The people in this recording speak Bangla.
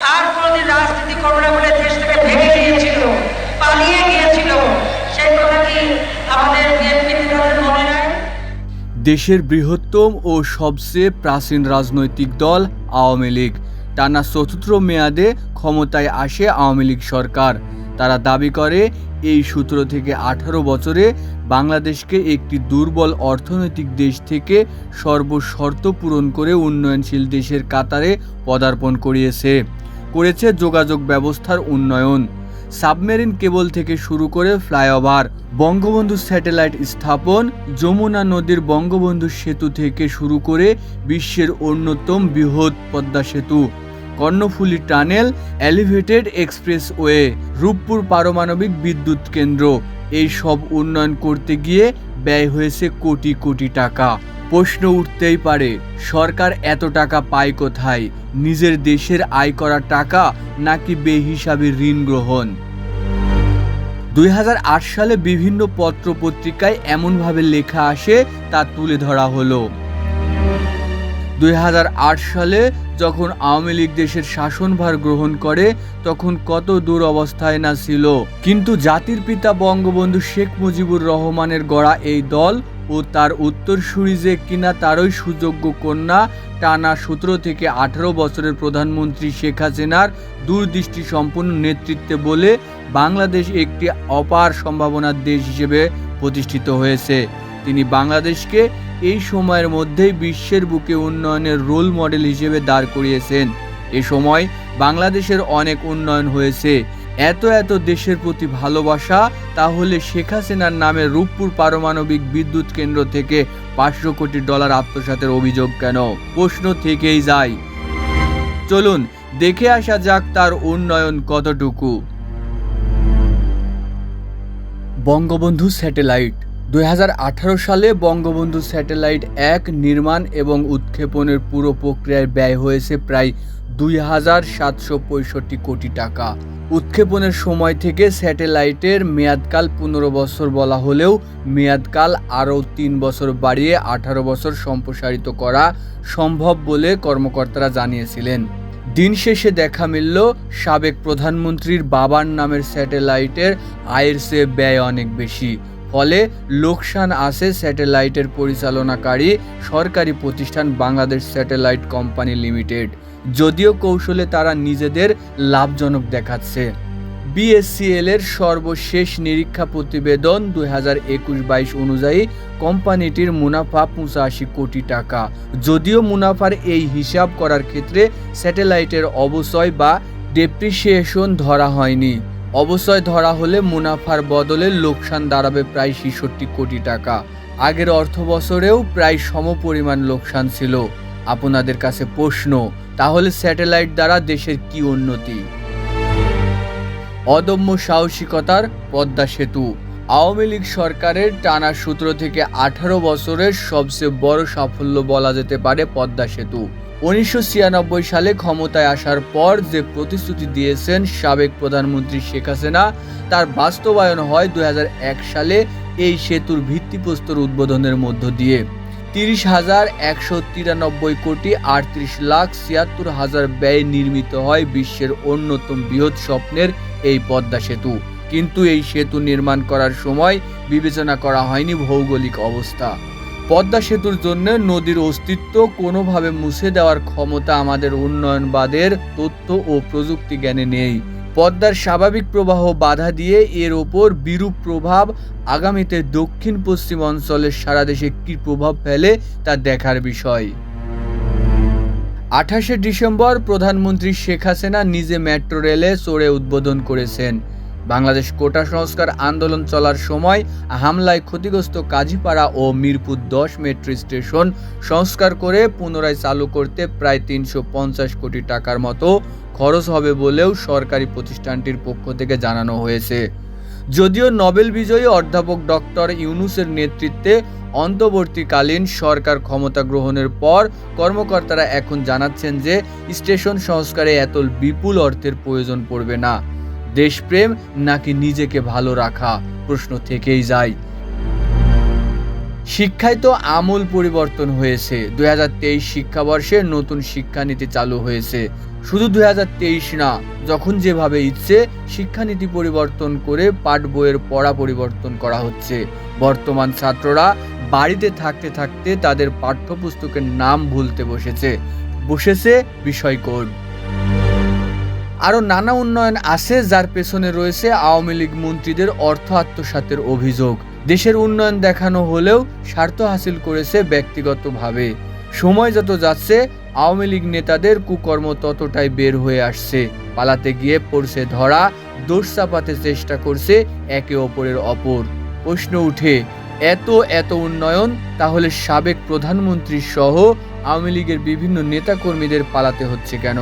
আর রাজনীতি না বলে ভেঙে গিয়েছিল, পালিয়ে গিয়েছিল। সেই কথা কি আমাদের দেশের বৃহত্তম ও সবচেয়ে প্রাচীন রাজনৈতিক দল আওয়ামী লীগ। টানা চতুর্থ মেয়াদে ক্ষমতায় আসে আওয়ামী লীগ সরকার। তারা দাবি করে, এই সূত্র থেকে আঠারো বছরে বাংলাদেশকে একটি দুর্বল অর্থনৈতিক দেশ থেকে সর্বশর্ত পূরণ করে উন্নয়নশীল দেশের কাতারে পদার্পণ করিয়েছে। করেছে যোগাযোগ ব্যবস্থার উন্নয়ন। সাবমেরিন কেবল থেকে শুরু করে ফ্লাইওভার, বঙ্গবন্ধু স্যাটেলাইট স্থাপন, যমুনা নদীর বঙ্গবন্ধু সেতু থেকে শুরু করে বিশ্বের অন্যতম বৃহৎ পদ্মা সেতু। Karnaphuli tunnel, elevated expressway, Rooppur পারমাণবিক বিদ্যুৎ কেন্দ্র। এই সব উন্নয়ন করতে গিয়ে ব্যয় হয়েছে কোটি কোটি টাকা। প্রশ্ন উঠতেই পারে, সরকার এত টাকা পায় কোথায়? নিজের দেশের আয় করা টাকা নাকি বেহিসাবি ঋণ গ্রহণ? দুই সালে বিভিন্ন পত্র পত্রিকায় এমনভাবে লেখা আসে, তা তুলে ধরা হলো। দুই হাজার আট সালে যখন আওয়ামী লীগ দেশের শাসনভার গ্রহণ করে, তখন কত দূর অবস্থায় না ছিল। কিন্তু জাতির পিতা বঙ্গবন্ধু শেখ মুজিবুর রহমানের গড়া এই দল ও তার উত্তরসূরি যে কিনা তারই সুযোগ্য কন্যা টানা সতেরো থেকে আঠারো বছরের প্রধানমন্ত্রী শেখ হাসিনার দূরদৃষ্টি সম্পন্ন নেতৃত্বে বলে বাংলাদেশ একটি অপার সম্ভাবনার দেশ হিসেবে প্রতিষ্ঠিত হয়েছে। তিনি বাংলাদেশকে এই সময়ের মধ্যেই বিশ্বের বুকে উন্নয়নের রোল মডেল হিসেবে দাঁড় করিয়েছেন। এ সময় বাংলাদেশের অনেক উন্নয়ন হয়েছে। এত এত দেশের প্রতি ভালোবাসা, তাহলে শেখ হাসিনার নামে রূপপুর পারমাণবিক বিদ্যুৎ কেন্দ্র থেকে পাঁচশো কোটি ডলার আত্মসাতের অভিযোগ কেন? প্রশ্ন থেকেই যায়। চলুন, দেখে আসা যাক তার উন্নয়ন কতটুকু। বঙ্গবন্ধু স্যাটেলাইট। দুই হাজার আঠারো সালে বঙ্গবন্ধু স্যাটেলাইট এক নির্মাণ এবং উৎক্ষেপণের পুরো প্রক্রিয়ায় ব্যয় হয়েছে প্রায় দুই হাজার সাতশো পঁয়ষট্টি কোটি টাকা। উৎক্ষেপণের সময় থেকে স্যাটেলাইটের মেয়াদকাল পনেরো বছর বলা হলেও মেয়াদকাল আরও তিন বছর বাড়িয়ে আঠারো বছর সম্প্রসারিত করা সম্ভব বলে কর্মকর্তারা জানিয়েছিলেন। দিন শেষে দেখা মিলল, সাবেক প্রধানমন্ত্রীর বাবার নামের স্যাটেলাইটের আয়ের চেয়ে ব্যয় অনেক বেশি। ফলে লোকসান আসে স্যাটেলাইটের পরিচালনাকারী সরকারি প্রতিষ্ঠান বাংলাদেশ স্যাটেলাইট কোম্পানি লিমিটেড। যদিও কৌশলে তারা নিজেদের লাভজনক দেখাচ্ছে। বিএসসিএল এর সর্বশেষ নিরীক্ষা প্রতিবেদন দুই হাজার একুশ বাইশ অনুযায়ী কোম্পানিটির মুনাফা পঁচাশি কোটি টাকা। যদিও মুনাফার এই হিসাব করার ক্ষেত্রে স্যাটেলাইটের অবচয় বা ডেপ্রিসিয়েশন ধরা হয়নি। অবশ্যই ধরা হলে মুনাফার বদলে লোকসান দাঁড়াবে প্রায় ছেষট্টি কোটি টাকা। আগের অর্থ বছরেও প্রায় সমপরিমাণ লোকসান ছিল। আপনাদের কাছে প্রশ্ন, তাহলে স্যাটেলাইট দ্বারা দেশের কি উন্নতি? অদম্য সাহসিকতার পদ্মা সেতু। আওয়ামী লীগ সরকারের টানা সূত্র থেকে আঠারো বছরের সবচেয়ে বড় সাফল্য বলা যেতে পারে পদ্মা সেতু। উনিশশো ছিয়ানব্বই সালে ক্ষমতায় আসার পর যে প্রতিশ্রুতি দিয়েছেন সাবেক প্রধানমন্ত্রী শেখ হাসিনা, তার বাস্তবায়ন হয় দু হাজার এক সালে এই সেতুর ভিত্তিপ্রস্তর উদ্বোধনের মধ্য দিয়ে। তিরিশ হাজার একশো তিরানব্বই কোটি আটত্রিশ লাখ ছিয়াত্তর হাজার ব্যয়ে নির্মিত হয় বিশ্বের অন্যতম বৃহৎ স্বপ্নের এই পদ্মা সেতু। কিন্তু এই সেতু নির্মাণ করার সময় বিবেচনা করা হয়নি ভৌগোলিক অবস্থা। পদ্মা সেতুর জন্য নদীর অস্তিত্ব কোনোভাবে মুছে দেওয়ার ক্ষমতা আমাদের উন্নয়নবাদের তথ্য ও প্রযুক্তি জ্ঞানে নেই। পদ্মার স্বাভাবিক প্রবাহ বাধা দিয়ে এর ওপর বিরূপ প্রভাব আগামীতে দক্ষিণ পশ্চিম অঞ্চলের সারা দেশে কী প্রভাব ফেলে তা দেখার বিষয়। আঠাশে ডিসেম্বর প্রধানমন্ত্রী শেখ হাসিনা নিজে মেট্রো রেলে চড়ে উদ্বোধন করেছেন। বাংলাদেশ কোটা সংস্কার আন্দোলন চলার সময় হামলায় ক্ষতিগ্রস্ত কাজীপাড়া ও মিরপুর দশ মেট্রো স্টেশন সংস্কার করে পুনরায় চালু করতে প্রায় তিনশো পঞ্চাশ কোটি টাকার মতো খরচ হবে বলেও সরকারি প্রতিষ্ঠানটির পক্ষ থেকে জানানো হয়েছে। যদিও নোবেল বিজয়ী অধ্যাপক ডক্টর ইউনুসের নেতৃত্বে অন্তর্বর্তীকালীন সরকার ক্ষমতা গ্রহণের পর কর্মকর্তারা এখন জানাচ্ছেন যে স্টেশন সংস্কারে এত বিপুল অর্থের প্রয়োজন পড়বে না। দেশপ্রেম নাকি নিজেকে ভালো রাখা? প্রশ্ন থেকেই যায়। শিক্ষায় তো আমূল পরিবর্তন হয়েছে। দুই হাজার তেইশ শিক্ষাবর্ষে নতুন শিক্ষানীতি চালু হয়েছে। শুধু দুই হাজার তেইশ না, যখন যেভাবে ইচ্ছে, শিক্ষানীতি পরিবর্তন করে পাঠ বইয়ের পড়া পরিবর্তন করা হচ্ছে। বর্তমান ছাত্ররা বাড়িতে থাকতে থাকতে তাদের পাঠ্যপুস্তকের নাম ভুলতে বসেছে। বসেছে বিষয় কোড। আরও নানা উন্নয়ন আছে যার পেছনে রয়েছে আওয়ামী লীগ মন্ত্রীদের অর্থ আত্মসাতের অভিযোগ। দেশের উন্নয়ন দেখানো হলেও স্বার্থ হাসিল করেছে ব্যক্তিগতভাবে। সময় যত যাচ্ছে, আওয়ামী লীগ নেতাদের কুকর্ম ততটাই বের হয়ে আসছে। পালাতে গিয়ে পড়ছে ধরা, দোষ চাপাতে চেষ্টা করছে একে অপরের অপর। প্রশ্ন উঠে, এত এত উন্নয়ন, তাহলে সাবেক প্রধানমন্ত্রী সহ আওয়ামী লীগের বিভিন্ন নেতাকর্মীদের পালাতে হচ্ছে কেন?